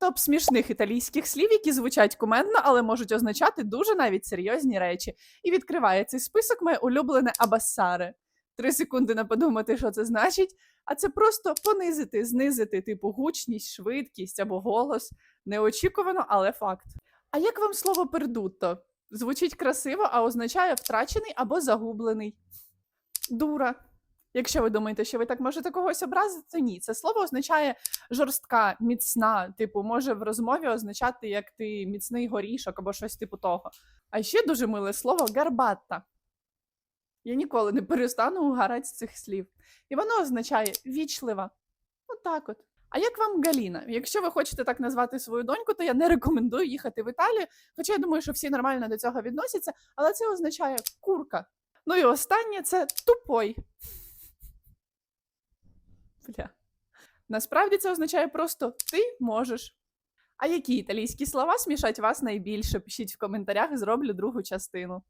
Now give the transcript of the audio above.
Топ смішних італійських слів, які звучать кумедно, але можуть означати дуже навіть серйозні речі. І відкриває цей список моє улюблене абасаре. Три секунди на подумати, що це значить. А це просто понизити, знизити, типу гучність, швидкість або голос. Неочікувано, але факт. А як вам слово пердутто? Звучить красиво, а означає втрачений або загублений. Дура. Якщо ви думаєте, що ви так можете когось образити, то ні. Це слово означає жорстка, міцна, типу, може в розмові означати, як ти міцний горішок або щось типу того. А ще дуже миле слово гарбатта. Я ніколи не перестану угорати з цих слів. І воно означає вічлива. Отак от. А як вам Галіна? Якщо ви хочете так назвати свою доньку, то я не рекомендую їхати в Італію. Хоча я думаю, що всі нормально до цього відносяться, але це означає курка. Ну і останнє це тупой. Бля. Насправді це означає просто ти можеш. А які італійські слова смішать вас найбільше? Пишіть в коментарях, зроблю другу частину.